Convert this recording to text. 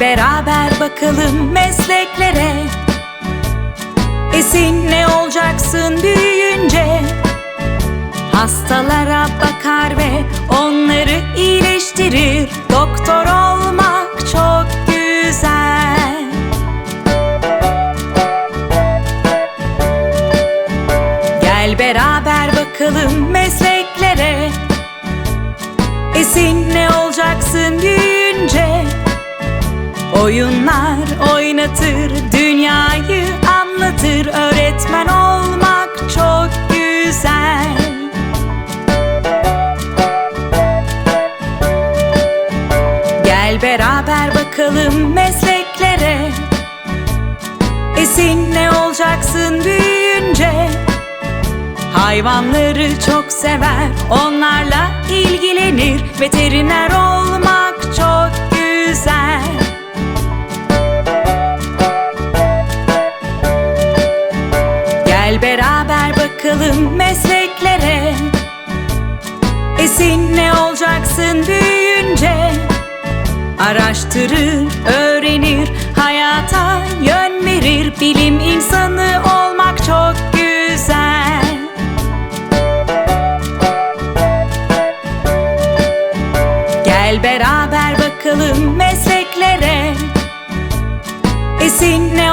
Beraber bakalım mesleklere. Esin ne olacaksın büyüyünce? Hastalara bakar ve onları iyileştirir. Doktor olmak çok güzel. Gel beraber bakalım mesleklere. Esin ne olacaksın büyüyünce Oyunlar oynatır, dünyayı anlatır. Öğretmen olmak çok güzel. Gel beraber bakalım mesleklere. Esin ne olacaksın büyüyünce? Hayvanları çok sever, onlarla ilgilenir. Veteriner Gel beraber bakalım mesleklere. Esin ne olacaksın büyüyünce? Araştırır, öğrenir, hayata yön verir. Bilim insanı olmak çok güzel. Gel beraber bakalım mesleklere. Esin ne